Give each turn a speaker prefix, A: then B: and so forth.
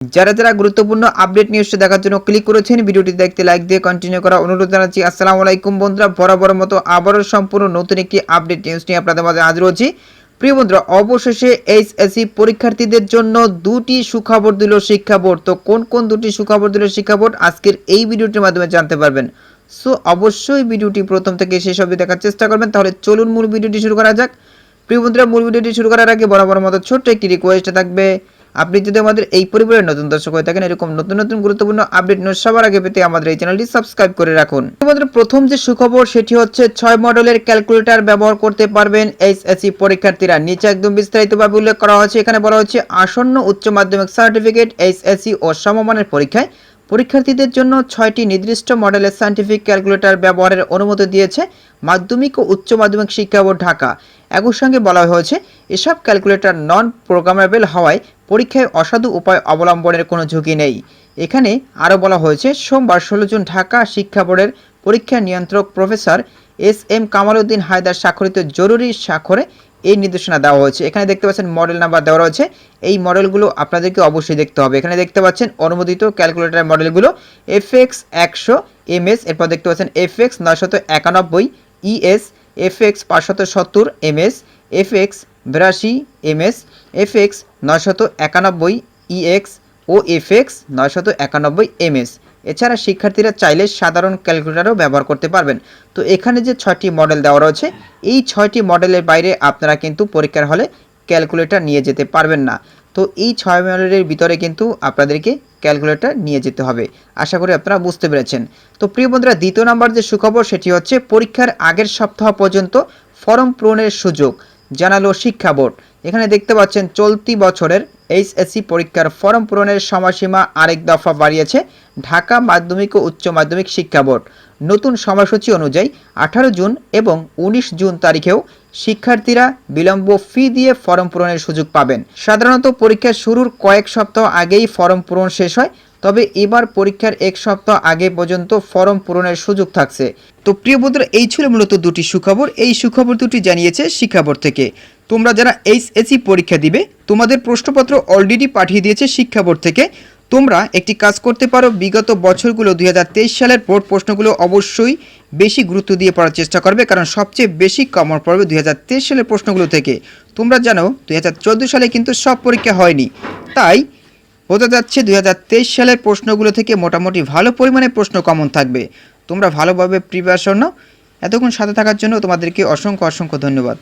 A: যারা যারা গুরুত্বপূর্ণ আপডেট নিউজটা দেখার জন্য ক্লিক করেছেন, ভিডিওটি দেখতে লাইক দিয়ে কন্টিনিউ করা অনুরোধ জানাচ্ছি। আসসালামু আলাইকুম বন্ধুরা বরাবর মতো আবারও সম্পূর্ণ নতুন একটি আপডেট নিউজ নিয়ে আপনাদের মাঝে হাজির হচ্ছি। প্রিয় বন্ধুরা, অবশেষে এইচএসসি পরীক্ষার্থীদের জন্য দুটি সুখবর দিল শিক্ষা বোর্ড তো কোন কোন দুটি সুখবর দিল শিক্ষা বোর্ড আজকের এই ভিডিওটির মাধ্যমে জানতে পারবেন। সো অবশ্যই ভিডিওটি প্রথম থেকে শেষ অবধি দেখার চেষ্টা করবেন। তাহলে চলুন মূল ভিডিওটি শুরু করা যাক। প্রিয় বন্ধুরা, মূল ভিডিওটি শুরু করার আগে বরাবর মতো ছোট্ট একটি রিকোয়েস্ট থাকবে। আপনি যদি আমাদের এই পরিবারের নতুন দর্শক হয়ে থাকেন, এরকম নতুন নতুন গুরুত্বপূর্ণ আপডেট নিউজ সবার আগে পেতে আমাদের এই চ্যানেলটি সাবস্ক্রাইব করে রাখুন। আমাদের প্রথম যে সুখবর, সেটি হচ্ছে ছয় মডেলের ক্যালকুলেটর ব্যবহার করতে পারবেন এইচএসসি পরীক্ষার্থীরা। নিচে একদম বিস্তারিতভাবে উল্লেখ করা হয়েছে। এখানে বলা হচ্ছে আসন্ন উচ্চ মাধ্যমিক সার্টিফিকেট এইচএসসি ও সমমানের পরীক্ষায় পরীক্ষার্থীদের জন্য ছয়টি নির্দিষ্ট মডেলের সায়েন্টিফিক ক্যালকুলেটর ব্যবহারের অনুমতি দিয়েছে মাধ্যমিক ও উচ্চ মাধ্যমিক শিক্ষা বোর্ড ঢাকা। একই সঙ্গে বলা হয়েছে, এসব ক্যালকুলেটর নন প্রোগ্রামেবল হওয়ায় পরীক্ষায় অসাধু উপায় অবলম্বনের কোনো ঝুঁকি নেই। এখানে আরও বলা হয়েছে, সোমবার ষোলো জুন ঢাকা শিক্ষা বোর্ডের পরীক্ষা নিয়ন্ত্রক professor S M Kamaluddin Haider স্বাক্ষরিত জরুরি স্বাক্ষরে এই নির্দেশনা দেওয়া হয়েছে। এখানে দেখতে পাচ্ছেন মডেল নাম্বার দেওয়া রয়েছে। এই মডেলগুলো আপনাদেরকে অবশ্যই দেখতে হবে। এখানে দেখতে পাচ্ছেন অনুমোদিত ক্যালকুলেটর মডেলগুলো এফ এক্স একশো এম এস এরপর দেখতে পাচ্ছেন এফ এক্স নয়শত একানব্বই ইএস এফ এক্স পাঁচশত সত্তর এম এস এফ এক্স বিরাশি এম এস এফ এক্স নয়শত একানব্বই ইএক্স ও এফ এক্স নয়শত একানব্বই এম এস এছাড়া শিক্ষার্থীরা চাইলে সাধারণ ক্যালকুলেটরও ব্যবহার করতে পারবেন। তো এখানে যে ছয়টি মডেল দেওয়া রয়েছে, এই ছয়টি মডেলের বাইরে আপনারা কিন্তু পরীক্ষার হলে ক্যালকুলেটর নিয়ে যেতে পারবেন না। তো এই ছয় মডেলের ভিতরে কিন্তু আপনাদেরকে ক্যালকুলেটর নিয়ে যেতে হবে। আশা করি আপনারা বুঝতে পেরেছেন। তো প্রিয় বন্ধুরা, দ্বিতীয় নম্বর যে সুখবর, সেটি হচ্ছে পরীক্ষার আগের সপ্তাহ পর্যন্ত ফর্ম পূরণের সুযোগ, জানালো শিক্ষা বোর্ড। এখানে দেখতে পাচ্ছেন, চলতি বছরের এইচএসসি পরীক্ষার ফর্ম পূরণের সময়সীমা আরেক দফা বাড়িয়েছে ঢাকা মাধ্যমিক ও উচ্চ মাধ্যমিক শিক্ষা বোর্ড। নতুন সময়সূচি অনুযায়ী আঠারো জুন এবং উনিশ জুন তারিখেও শিক্ষার্থীরা বিলম্ব ফি দিয়ে ফর্ম পূরণের সুযোগ পাবেন। সাধারণত পরীক্ষা শুরুর কয়েক সপ্তাহ আগেই ফর্ম পূরণ শেষ হয় তবে এবার পরীক্ষার এক সপ্তাহ আগে পর্যন্ত ফর্ম পূরণের সুযোগ থাকছে। তো প্রিয় বন্ধুরা, এই ছিল মূলত দুটি সুখবর। এই সুখবর দুটি জানিয়েছে শিক্ষা বোর্ড থেকে। তোমরা যারা এইচএসসি পরীক্ষা দিবে, তোমাদের প্রশ্নপত্র অলরেডি পাঠিয়ে দিয়েছে শিক্ষা বোর্ড থেকে। তোমরা একটি কাজ করতে পারো, বিগত বছরগুলো দুই হাজার তেইশ সালের বোর্ড প্রশ্নগুলো অবশ্যই বেশি গুরুত্ব দিয়ে পড়ার চেষ্টা করবে, কারণ সবচেয়ে বেশি কমন পড়বে দুই হাজার তেইশ সালের প্রশ্নগুলো থেকে। তোমরা জানো, দুই হাজার চোদ্দ সালে কিন্তু সব পরীক্ষা হয়নি। তাই বোঝা যাচ্ছে দুই হাজার তেইশ সালের প্রশ্নগুলো থেকে মোটামুটি ভালো পরিমাণে প্রশ্ন কমন থাকবে। তোমরা ভালোভাবে প্রিপারেশন নাও এতক্ষণ সাথে থাকার জন্য তোমাদেরকে অসংখ্য অসংখ্য ধন্যবাদ।